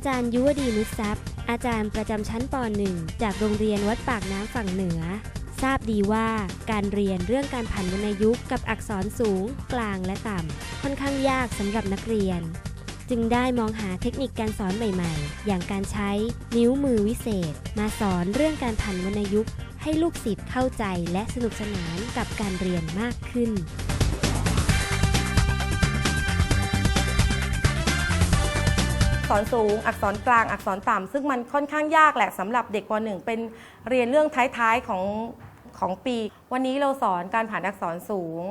าจารย์ยุวดีนุชทรัพย์ อาจารย์ประจำชั้นป .1 จากโรงเรียนวัดปากน้ำฝั่งเหนือ ทราบดีว่าการเรียนเรื่องการผันวรรณยุกต์กับอักษรสูง กลางและต่ำค่อนข้างยากสำหรับนักเรียน จึงได้มองหาเทคนิคการสอนใหม่ๆ อย่างการใช้นิ้วมือวิเศษ มาสอนเรื่องการผันวรรณยุกต์ให้ลูกศิษย์เข้าใจและสนุกสนานกับการเรียนมากขึ้น ษรสูง อักษรกลาง อักษรต่ำซึ่งมันค่อนข้างยากแหละสำหรับเด็กป .1 เป็นเรียนเรื่องท้ายๆของของปี วันนี้เราสอนการผ่านอักษรสูง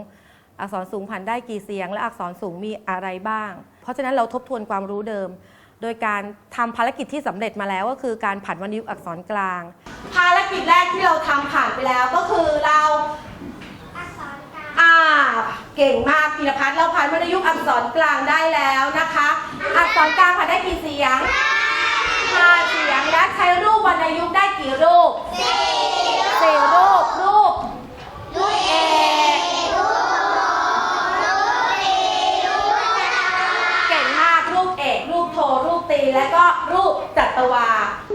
อักษรสูงผ่านได้กี่เสียง และอักษรสูงมีอะไรบ้าง เพราะฉะนั้นเราทบทวนความรู้เดิม โดยการทำภารกิจที่สำเร็จมาแล้วก็คือการผันวรรณยุกต์อักษรกลาง ภารกิจแรกที่เราทำผ่านไปแล้วก็คือเราอ่าเก่งมากพีรพัฒน์เราผ่านวรรณยุกต์อักษรกลางได้แล้วนะคะ อักษรกลางผ่านได้กี่เสียงห้าเสียงและใช้รูปวรรณยุกต์ได้กี่รูปสี่รูปรูปรูปเอกเก่งมากรูปเอกรูปโทรูปตีและก็รูปจัตวา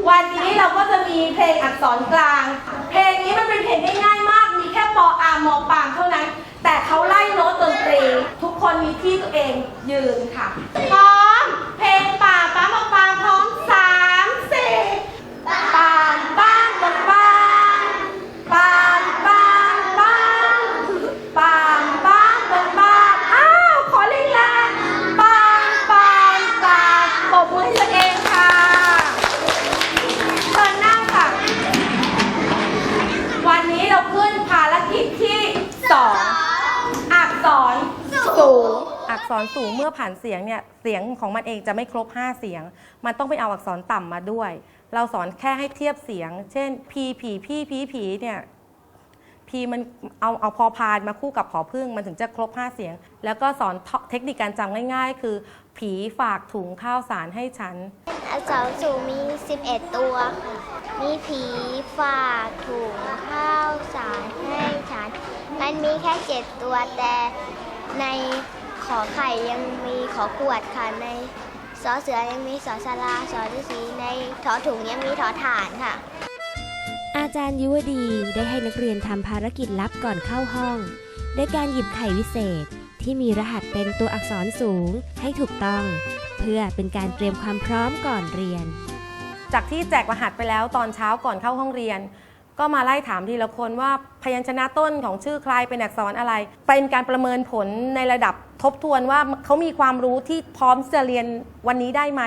วันนี้เราก็จะมีเพลงอักษรกลาง เพลงนี้มันเป็นเพลงง่ายๆมาก มีแค่ปออามอปางเท่านั้น แต่เขาไล่โน้ตดนตรี ทุกคนมีที่ตัวเองยืนค่ะพอ เพลงป่าป้ามาปางพร้อมสามสี่ปาป้า รสูงเมื่อผ่านเสียงเนี่ยเสียงของมันเองจะไม่ครบ 5 เสียง มันต้องไปเอาอักษรต่ำมาด้วย เราสอนแค่ให้เทียบเสียง เช่นพีผีพี่พีผีเนี่ยพีมันเอาเอาพอพานมาคู่กับผอพึ่งมันถึงจะครบ 5 เสียง แล้วก็สอนเทคนิคการจำง่าย ๆ คือ ผีฝากถุงข้าวสารให้ฉันอักษรสูงมี 11 ตัวค่ะมีผีฝากถุงข้าวสารให้ฉัน มันมีแค่ 7 ตัวแต่ใน ขอไข่ยังมีขอขวดค่ะในสอเสือยังมีสอสลาสอฤาษีในถอถุงยังมีถอฐานค่ะ อาจารย์ยุวดีได้ให้นักเรียนทำภารกิจลับก่อนเข้าห้องโดยการหยิบไข่วิเศษที่มีรหัสเป็นตัวอักษรสูงให้ถูกต้อง เพื่อเป็นการเตรียมความพร้อมก่อนเรียน จากที่แจกรหัสไปแล้วตอนเช้าก่อนเข้าห้องเรียน ก็มาไล่ถามทีละคนว่าพยัญชนะต้นของชื่อใครเป็นอักษรอะไร เป็นการประเมินผลในระดับทบทวนว่าเขามีความรู้ที่พร้อมจะเรียนวันนี้ได้ไหม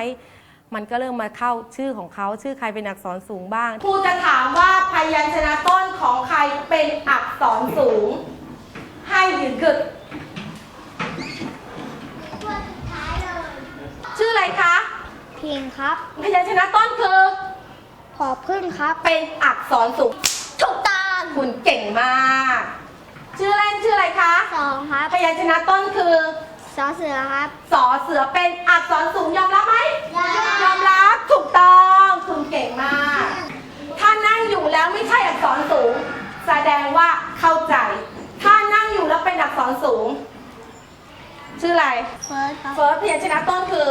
มันก็เริ่มมาเข้าชื่อของเขาชื่อใครเป็นอักษรสูงบ้างครูจะถามว่าพยัญชนะต้นของใครเป็นอักษรสูง ให้ยืนขึ้นชื่ออะไรคะ พิงครับ พยัญชนะต้นคือ ขอพึ่งครับ เป็นอักษรสูงถูกต้องคุณเก่งมาก ชื่อเล่นชื่ออะไรคะสองครับพยัญชนะต้นคือ สอเสือครับ สอเสือเป็นอักษรสูงยอมรับไหมยอม ยอมรับถูกต้องคุณเก่งมาก ถ้านั่งอยู่แล้วไม่ใช่อักษรสูง แสดงว่าเข้าใจ ถ้านั่งอยู่แล้วเป็นอักษรสูง ชื่ออะไรเฟิร์สครับเฟิร์สพยัญชนะต้นคือ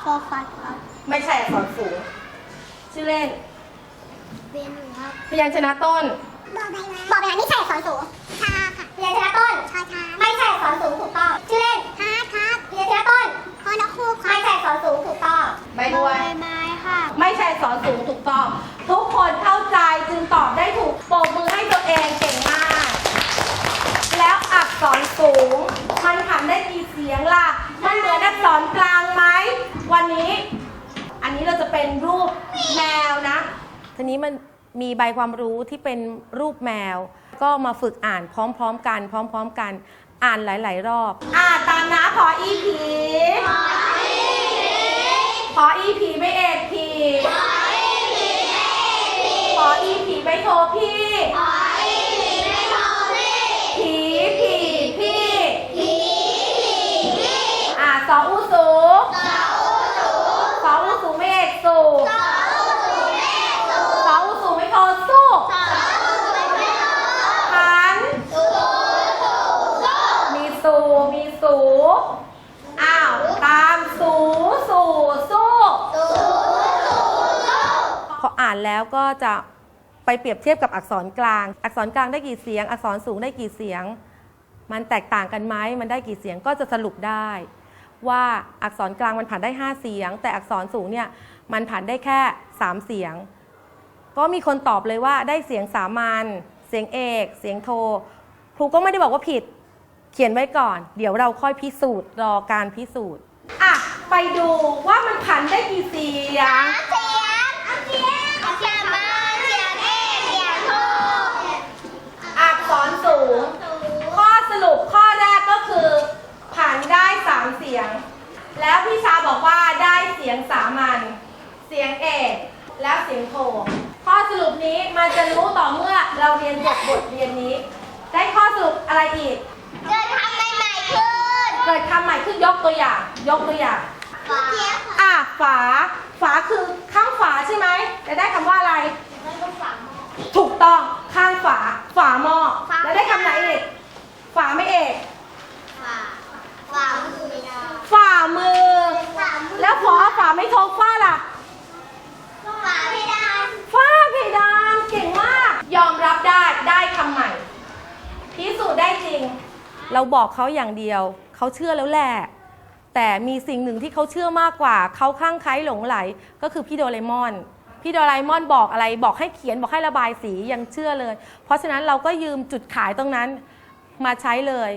โฟฟัสครับ ไม่ใช่อักษรสูง ชื่อเล่นเบนครับพยัญชนะต้น บอกไปบอกไปไม่ใช่อักษรสูงชาค่ะเรียนชนะต้นชาชาไม่ใช่อักษรสูงถูกต้อง ชื่อเล่นฮาร์ดครับเรียนชนะต้นคอนคูกไม่ใช่อักษรสูงถูกต้องใบบัว ไม้ค่ะไม่ใช่สอนสูงถูกต้อง ทุกคนเข้าใจจึงตอบได้ถูกปรบมือให้ตัวเองเก่งมาก แล้วอักษรสูง มันทำได้กี่เสียงล่ะ มันเหมือนอักษรกลางไหมวันนี้อั นนี้เราจะเป็นรูปแมวนะทีนี้มันมีใบความรู้ที่เป็นรูปแมว ก็มาฝึกอ่านพร้อมๆกัน พร้อมๆกัน อ่านหลาย ๆ รอบ อ่านตามนะพออีผีพออีผีไม่เอกผีพออีผีไม่โทรพี่ผีผีพี่อ่าสออูสูสออูสู ไม่เสูสออูสูไม่โทรสู้หันมีสูมีสูอ้าวตามสูสูสู้สูานแล้วก็จะไปเปรียบเทียบกับอักษรกลาง อักษรกลางได้กี่เสียง อักษรสูงได้กี่เสียง มันแตกต่างกันไหม มันได้กี่เสียงก็จะสรุปได้ ว่าอักษรกลางมันผ่านได้ 5 เสียง แต่อักษรสูงเนี่ย มันผ่านได้แค่ 3 เสียง ก็มีคนตอบเลยว่าได้เสียงสามัญเสียงเอก เสียงโท ครูก็ไม่ได้บอกว่าผิด เขียนไว้ก่อน เดี๋ยวเราค่อยพิสูจน์รอการพิสูจน์อะไปดูว่ามันผันได้กี่เสียงเสียงเสียงเสียงมาเสียงเอเสียงโทอักษรสูง ข้อสรุปข้อแรกก็คือผ่านได้3เสียง แล้วพี่ชาบอกว่าได้เสียงสามัญเสียงเอกแล้วเสียงโทข้อสรุปนี้มันจะรู้ต่อเมื่อเราเรียนจบบทเรียนนี้ ได้ข้อสรุปอะไรอีก เกิดทำใหม่ๆขึ้น เกิดคำใหม่ขึ้นยกตัวอย่าง ยกตัวอย่าง ฝาอะฝา ฝาคือข้างฝาใช่ไหมจะได้คำว่าอะไรถูกต้องข้างฝา ฝาหม้อแล้วได้คำไหนอีก ฝาไม่เอก ฝาฝามือฝ่ามือ ฝามือแล้วพอฝาไม่ทกฝ้าล่ะ ฝาเพดาน ฝ้าเพดานเก่งมาก ยอมรับได้ได้คำใหม่ พิสูจน์ได้จริง เราบอกเขาอย่างเดียว เขาเชื่อแล้วแหละแต่มีสิ่งหนึ่งที่เขาเชื่อมากกว่า เขาข้างใครหลงไหล ก็คือพี่โดเรมอน พี่โดราเอมอนบอกอะไรบอกให้เขียนบอกให้ระบายสียังเชื่อเลย เพราะฉะนั้นเราก็ยืมจุดขายตรงนั้นมาใช้เลย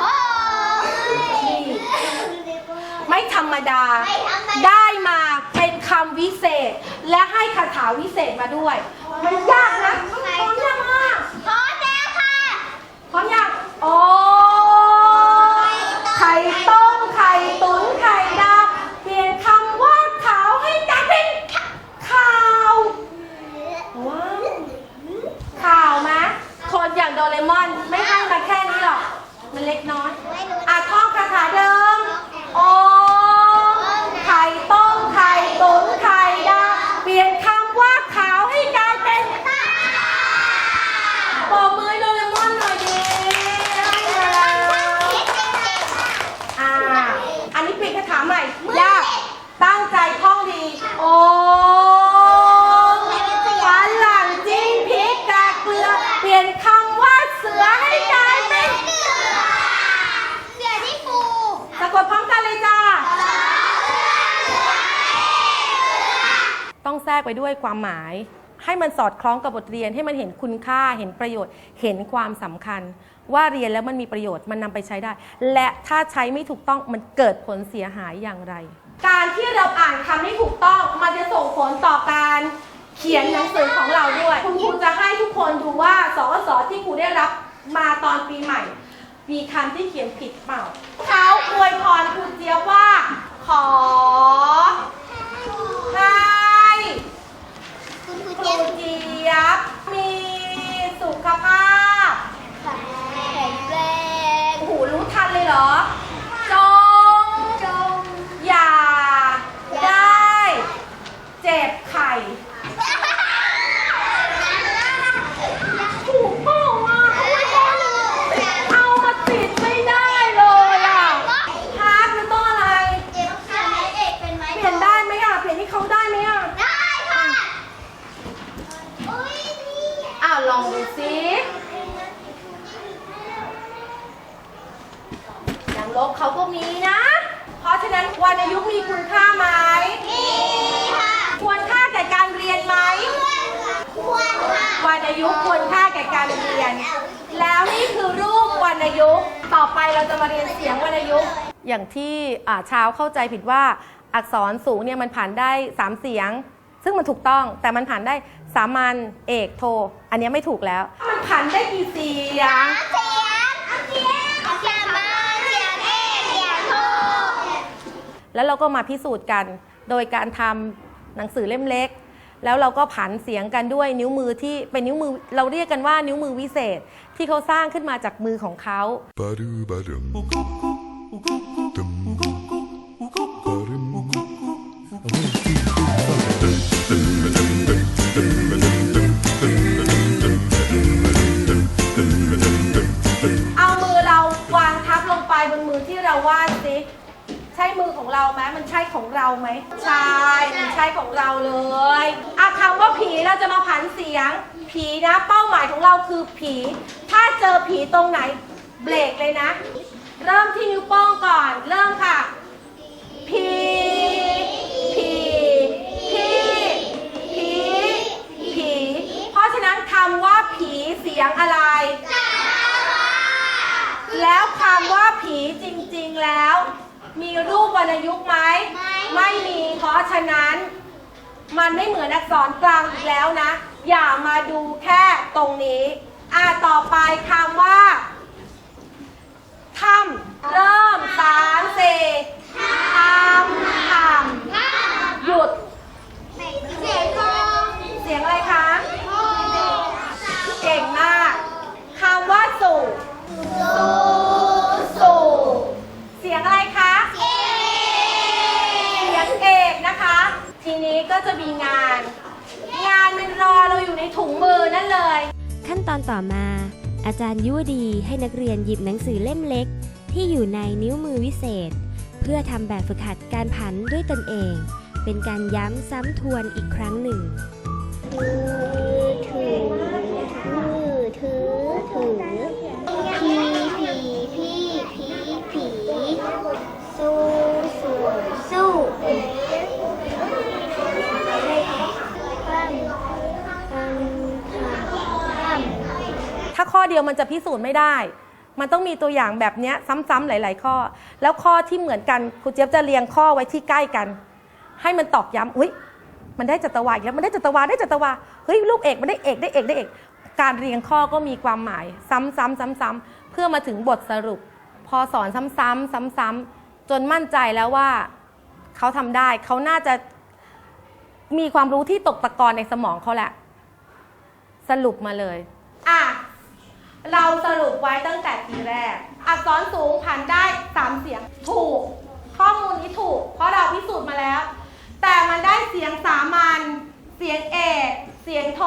โอ้โหไม่ธรรมดาไม่ธรรมดา ได้มาเป็นคำวิเศษ และให้คาถาวิเศษมาด้วย มันยากนะพร้อมยังอะพร้อมแล้วค่ะพร้อมยัง โอ้ไข่ต้มไข่ตุ๋นไข่ดาวเปลี่ยนคำว่าขาวให้กลายเป็นข่าวว้าวข่าวไหมคนอย่างโดเรมอนไม่ให้มาแค่นี้หรอก มันเล็กน้อย ไม่รู้ อะท่องคาถาเดิม โอ้ไข่ต้มไข่ตุ๋นไข่ดาวเปลี่ยนคำว่าขาวให้กลายเป็นปรบมือให้โดเรมอนหน่อยดิให้แล้วอ่า อันนี้เป็นคาถาใหม่ ยาก ตั้งใจท่องดี โอ้ฝันหลังจิ้งพริกกากเกลือ เปลี่ยนคำว่าเสือให้กลายเป็น เสือที่ฟู สะกดพร้อมกันเลยจ้า ต้องแท รกไปด้วยความหมาย ให้มันสอดคล้องกับบทเรียนให้มันเห็นคุณค่าเห็นประโยชน์ เห็นความสำคัญ ว่าเรียนแล้วมันมีประโยชน์มันนำไปใช้ได้ และถ้าใช้ไม่ถูกต้องมันเกิดผลเสียหายอย่างไร การที่เราอ่านคำให้ถูกต้องมันจะส่งผลต่อการเขียนหนังสือของเราด้วย คุณครูจะให้ทุกคนดูว่าสอสอที่ครูได้รับมาตอนปีใหม่ มีคำที่เขียนผิดเปล่าเขาอวยพรครูเจี๊ยบว่า ขอให้ คุณครูครูเจี๊ยบเจี๊ยบมีสุขภาพแข็งแรงโอ้โหรู้ทันเลยเหรอ จง จง อย่า ได้ เจ็บไข่ ถูกเปล่าวะเอามาติดไม่ได้เลยอะฮาร์ดมันต้องอะไร เจ็บขาเอกเป็นไหม เปลี่ยนได้ไหมอะ เปลี่ยนให้เขาได้ไหมอะ ได้ค่ะอุ้ยนี่ อ้าวลองดูสิอย่างลบเขาก็มีนะ เพราะฉะ นั้นวรรณยุกต์มีคุณค่าไหมนี่ค่ะ ควรค่าแก่การเรียนไหมควรค่ะวรรณยุกต์ควรค่าแก่การเรียน แล้วนี่คือรูปวรรณยุกต์ต่อไปเราจะมาเรียนเสียงวรรณยุกต์อย่างที่อ่าเช้าเข้าใจผิดว่าอักษรสูงเนี่ยมันผ่านได้ 3 เสียง ซึ่งมันถูกต้องแต่มันผ่านได้สามัญเอกโท อันเนี้ยไม่ถูกแล้ว มันผ่านได้กี่เสียง เสียงเสียงเสียงมาเสียงเอเสียงโท แล้วเราก็มาพิสูจน์กัน โดยการทำหนังสือเล่มเล็ก แล้วเราก็ผันเสียงกันด้วยนิ้วมือที่เป็นนิ้วมือเราเรียกกันว่านิ้วมือวิเศษ ที่เขาสร้างขึ้นมาจากมือของเขา Ba-doo ba-dum. Dum. Ba-dum. เอามือเราวางทับลงไปบนมือที่เราวาดสิ ใช่มือของเราไหมมันใช่ของเราไหมใช่มันใช่ของเราเลยอะคำว่าผีเราจะมาผันเสียง ผีนะเป้าหมายของเราคือผี ถ้าเจอผีตรงไหนเบรกเลยนะ เริ่มที่นิ้วโป้งก่อน เริ่มค่ะ ผีผีผีผีผีเพราะฉะนั้นคำว่าผีเสียงอะไร แล้วคำว่าผีจริง ๆแล้ว มีรูปวรรณยุกต์ไหมไม่มี เพราะฉะนั้น มันไม่เหมือนอักษรกลางอีกแล้วนะ อย่ามาดูแค่ตรงนี้ อ่าต่อไปคำว่าถ้ำเริ่มสามสี่ทำทำหยุดเสียง ก็จะมีงาน งานมันรอเราอยู่ในถุงมือนั่นเลย ขั้นตอนต่อมา อาจารย์ยุวดีให้นักเรียนหยิบหนังสือเล่มเล็ก ที่อยู่ในนิ้วมือวิเศษ เพื่อทำแบบฝึกหัดการผันด้วยตนเอง เป็นการย้ำซ้ำทวนอีกครั้งหนึ่งถือถือถือถือผีผีพี่ผีผีสู้สู้สู้ปั้นปั้นปั้น ถ้าข้อเดียวมันจะพิสูจน์ไม่ได้ มันต้องมีตัวอย่างแบบนี้ซ้ำๆหลาย ๆ ข้อ แล้วข้อที่เหมือนกันครูเจี๊ยบจะเรียงข้อไว้ที่ใกล้กัน ให้มันตอกย้ำเฮ้ยมันได้จัตวาอีกแล้วมันได้จัตวาได้จัตวาเฮ้ยลูกเอกมันได้เอกได้เอกได้เอก การเรียงข้อก็มีความหมาย ซ้ำๆซ้ำๆเพื่อมาถึงบทสรุป พอสอนซ้ำๆซ้ำๆจนมั่นใจแล้วว่าเขาทำได้เขาน่าจะมีความรู้ที่ตกตะกอนในสมองเขาแหละ สรุปมาเลย อะ เราสรุปไว้ตั้งแต่ทีแรก อักษรสูงผันได้สามเสียงถูก ข้อมูลนี้ถูก เพราะเราพิสูจน์มาแล้ว แต่มันได้เสียงสามัญเสียงเอกเสียงโท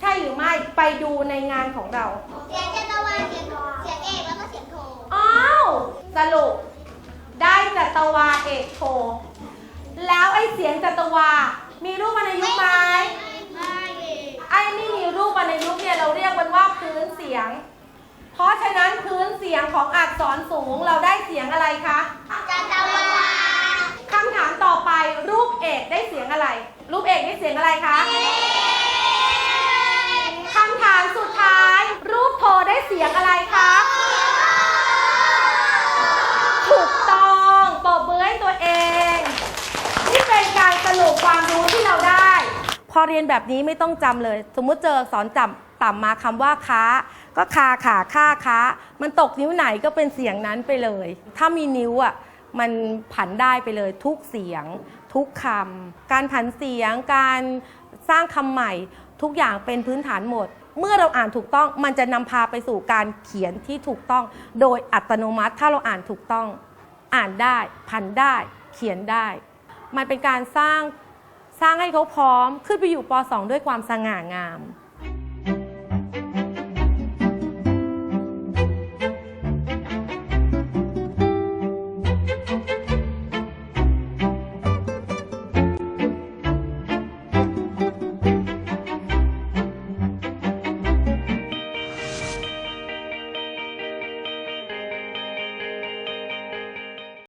ใช่หรือไม่ไปดูในงานของเราเสียงจัตวาเสียงเสียงเอกแล้วก็เสียงโทอ้าวสรุป ได้จัตวาเอกโท แล้วไอ้เสียงจัตวา มีรูปวรรณยุกต์ไหมไอ้ไม่มีรูปวรรณยุกต์เนี่ยเราเรียกมันว่าพื้นเสียง เพราะฉะนั้นพื้นเสียงของอักษรสูงเราได้เสียงอะไรคะจัตวาคำถามต่อไปรูปเอกได้เสียงอะไร รูปเอกได้เสียงอะไรคะคำถามสุดท้าย รูปโทได้เสียงอะไรคะถูกต้องปรบมือให้ตัวเอง นี่เป็นการสรุปความรู้ที่เราได้ พอเรียนแบบนี้ไม่ต้องจำเลย สมมุติเจอสอนจำต่ำมาคำว่าค้า ก็คาขาค่าค้า มันตกนิ้วไหนก็เป็นเสียงนั้นไปเลย ถ้ามีนิ้วอะมันผันได้ไปเลยทุกเสียง ทุกคำการผันเสียงการสร้างคำใหม่ ทุกอย่างเป็นพื้นฐานหมด เมื่อเราอ่านถูกต้องมันจะนำพาไปสู่การเขียนที่ถูกต้อง โดยอัตโนมัติถ้าเราอ่านถูกต้อง อ่านได้ผันได้ เขียนได้ มันเป็นการสร้าง สร้างให้เขาพร้อมขึ้นไปอยู่ป .2 ด้วยความสง่างาม